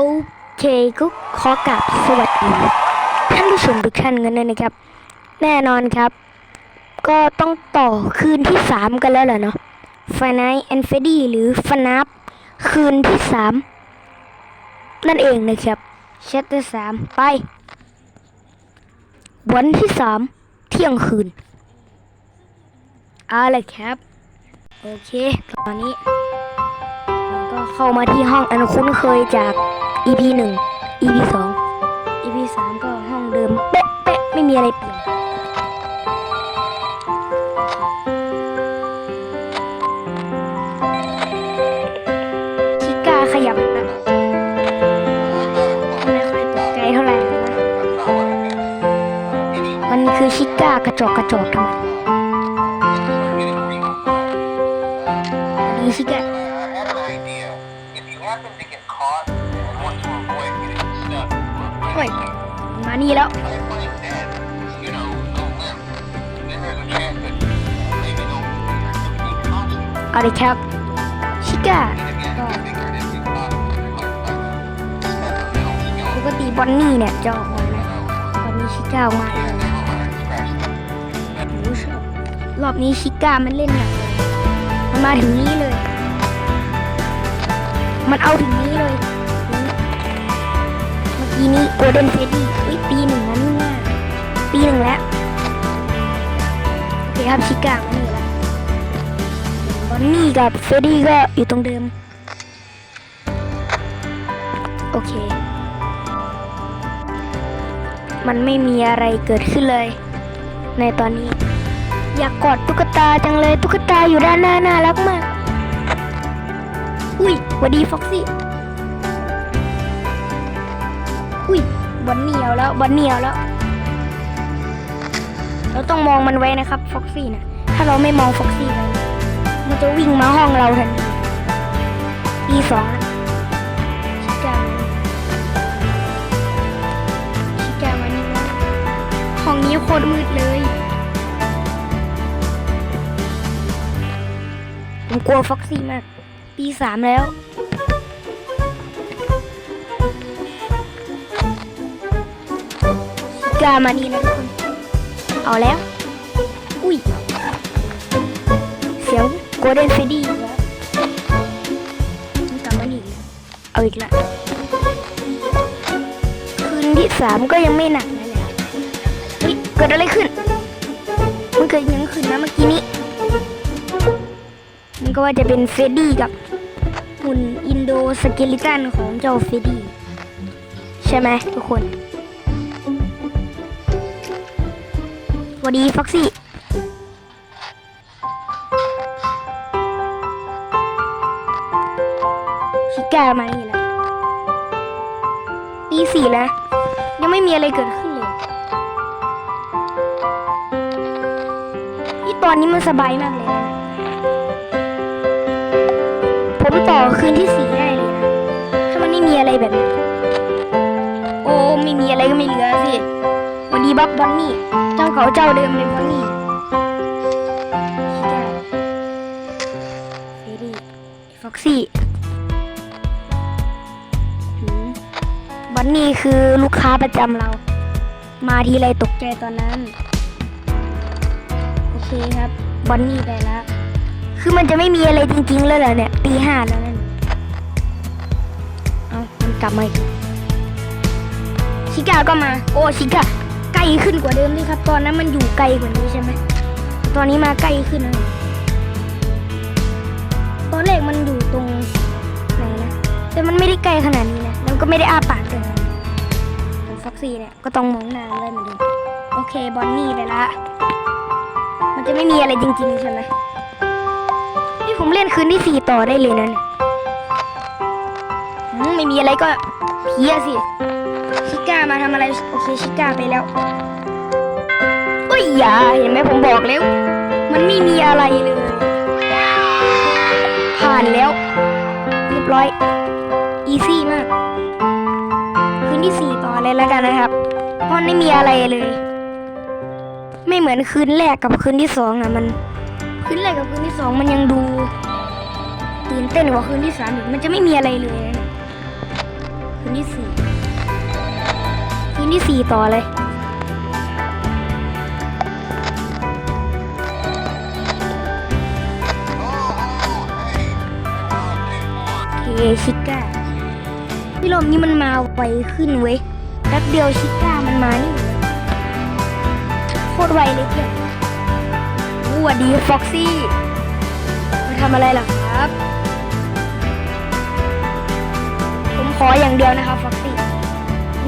โอเคก็ขอกราบสวัสดีท่านผู้ชมทุกท่านกันเลยนะครับ แน่นอนครับ ก็ต้องต่อคืนที่ 3 กันแล้วเหรอเนาะฟนายแอนเฟดี้หรือฟนับคืนที่ 3 นั่นเองนะครับเชตเตอร์สามไป วันที่3เที่ยงคืนเอาลยครับ โอเค ตอนนี้เราก็เข้ามาที่ห้องอันคุ้นเคยจาก EP 1 EP 2 EP 3ก็ห้องเดิมเป๊ะเป๊ะไม่มีอะไรเปลี่ยนชิก้าขยับนะไม่ค่อยตกใจเท่าไหร่นะมันคือชิก้ากระจกกระจกทำไมอันนี้ชิก้า มานี่แล้วอาเลยครับ ชิก้าปกติบอนนี่เนี่ยจะออกมาตอนนี้ชิก้าออกมาแล้วรอบนี้ชิก้ามันเล่นเนี่ยมันมาถึงนี้เลย มันเอาถึงนี้เลย กี้นี้โกลเด้นเฟดดี้อุ้ยปีหนึ่งนั้นนี่นะปีหนึ่งแล้วโอเคครับชิก้ามานี่แล้วบอนนี่กับเฟดดี้ก็อยู่ตรงเดิม โอเค มันไม่มีอะไรเกิดขึ้นเลย ในตอนนี้ อยากกอดตุ๊กตาจังเลยตุ๊กตาอยู่ด้านหน้าน่ารักมาก อุ้ยวัสดีฟ็อกซี่ อุ้ยบอนนี่เอาแล้วบอนนี่เอาแล้ว เราต้องมองมันไว้นะครับฟ็อกซี่นะถ้าเราไม่มองฟ็อกซี่ไว้มันจะวิ่งมาห้องเราทันทีปีสองนะชิก้าชิก้ามานี่แล้วห้องนี้โคตรมืดเลยผมกลัวฟ็อกซี่มาก ปีสามแล้ว ชิก้ามานี่นะทุกคน เอาแล้ว อุ้ย เสียงโกลเด้นเฟดดี้กแล้วมันกลับมาอีกแล้วเอาอีกแล้วคืนที่สามก็ยังไม่หนักนะเนี่ยเฮ้ยเกิดอะไรขึ้น มันเกิดยังขึ้นนะเมื่อกี้นี้ มันก็ว่าจะเป็นเฟดดี้กับหุ่นอินโดสเกลิตันของเจ้าเฟดดี้ใช่ไหมทุกคน วัสดีฟ็อกซี่ชิก้ามานี่แล้วปีสี่แล้ว ยังไม่มีอะไรเกิดขึ้นเลยที่ตอนนี้มันสบายมากเลยนะผมต่อคืนที่สี่ได้เลยนะ ถ้ามันไม่มีอะไรแบบนี้ โอ้ ไม่มีอะไรก็ไม่เหลือสิ วันดีบับบอนนี่ เจ้าเขาเจ้าเดิมเลยบอนนี่ชิก้าเฟรดี้ฟ็อกซี่บันนี่คือลูกค้าประจำเรา มาทีไรตกใจตอนนั้น โอเคครับบันนี่ไปแล้ว คือมันจะไม่มีอะไรจริงๆแล้วเหรอเนี่ยตีห้าแล้วนั่นเอามันกลับมาอีกชิก้าก็มา โอ้ชิก้า ใกล้ขึ้นกว่าเดิมนี่ครับ ตอนนั้นมันอยู่ไกลกว่านี้ใช่ไหมตอนนี้มาใกล้ขึ้นแล้วตอนแรกมันอยู่ตรงไหนนะแต่มันไม่ได้ไกลขนาดนี้นะแล้วก็ไม่ได้อาปากเกินไปแต่ฟ็อกซี่เนี่ยก็ต้องมองน้าเลยเหมือนเดิมโอเคบอนนี่ไปละมันจะไม่มีอะไรจริงๆใช่ไหมที่ผมเล่นคืนที่สี่ต่อได้เลยนะเนี่ยอืมไม่มีอะไรก็เพี้ยสิ ชิก้ามาทำอะไร โอเคชิก้าไปแล้วโอ้ยอย่าเห็นไหมผมบอกแล้ว มันไม่มีอะไรเลย ผ่านแล้ว เรียบร้อย อีซี่มาก คืนที่สี่ต่อเลยแล้วกันนะครับเพราะไม่มีอะไรเลย ไม่เหมือนคืนแรกกับคืนที่สองอะมัน คืนแรกกับคืนที่สองมันยังดูตื่นเต้นกว่าคืนที่สามอีกมันจะไม่มีอะไรเลยนะเนี่ยคืนที่สี่ คืนที่สีต่อเลยเคชิก้าพี่ลมนี่มันมาไวขึ้นเว้ยแป๊บเดียวชิก้ามันมานี่โคตรไวเลยเพื่อนสวัสดีฟ็อกซี่ มาทำอะไรล่ะครับ ผมขออย่างเดียวนะครับฟ็อกซี่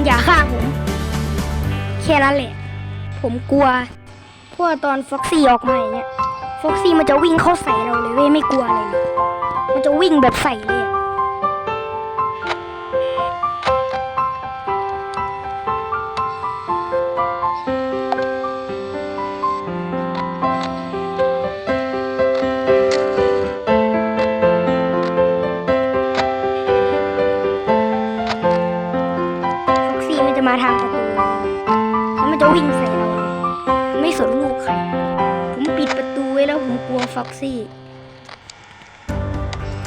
อย่าฆ่าผมแค่นั้นแหละ ผมกลัวเพราะว่าตอนฟ็อกซี่ออกมาอย่างเงี้ยฟ็อกซี่มันจะวิ่งเข้าใส่เราเลยเว้ยไม่กลัวเลย มันจะวิ่งแบบใส่เลย วิ่งใส่เราไม่สนลูกใคร ผมปิดประตูไว้แล้วผมกลัวฟ็อกซี่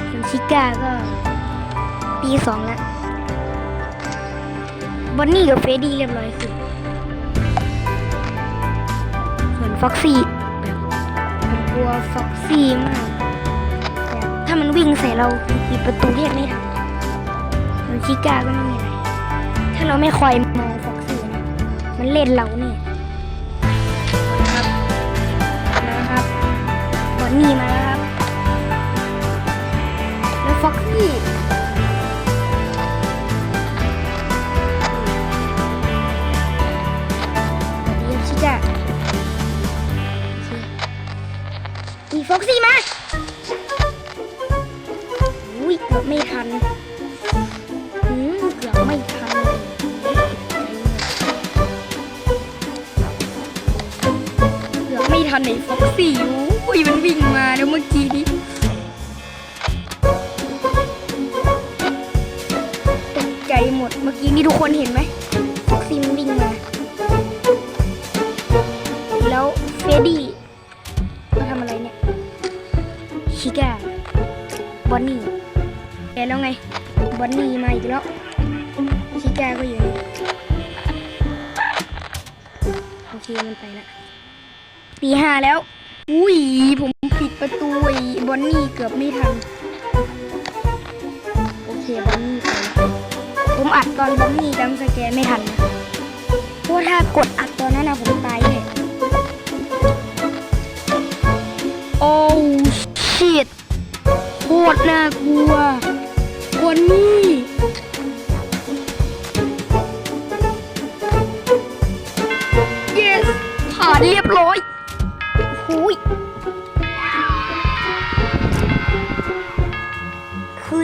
ส่วนชิก้าก็ตีสองแล้วบอนนี่กับเฟรดดี้เรียบร้อยคือส่วนฟ็อกซี่แบบผมกลัวฟ็อกซี่มากแบบถ้ามันวิ่งใส่เราปิดประตูเรียกไม่ทันส่วนชิก้าก็ไม่มีอะไร ถ้าเราไม่คอยมอง มันเล่นเราเนี่ยนะครับนะครับบอนนี่มาแล้วครับ แล้วฟ็อกซี่เดี๋ยวชิจ้ะอีฟ็อกซี่มาอุ้ยเกือบไม่ทัน ทันไอ้ฟ็อกซี่อยู่อุ้ยมันวิ่งมาแล้วเมื่อกี้นี้ตกใจหมดเมื่อกี้นี่ทุกคนเห็นไหมฟ็อกซี่มันวิ่งมา แล้วเฟดดี้มาทำอะไรเนี่ยชิก้าบอนนี่แกแล้วไงบอนนี่มาอีกแล้วชิก้าก็อยู่โอเคมันไปละ ตีห้าแล้ว อุ้ย ผมปิดประตูไอ้บอนนี่เกือบไม่ทัน โอเคบอนนี่ไปผมอัดตอนบอนนี่จังสแกนไม่ทันนะเพราะถ้ากดอัดตอนนั้นนะผมตายเลยโอ้ชิตโคตรน่ากลัวบอนนี่ yes ผ่านเรียบร้อย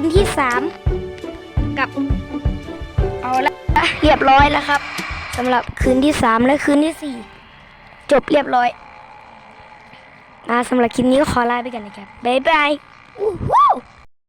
นที่สามกับเอาละเรียบร้อยแล้วครับสำหรับคืนที่สามและคืนที่สี่จบเรียบร้อยมาสำหรับคลิปนี้ก็ขอลาไปกันนะครับบ๊ายบายอู้หู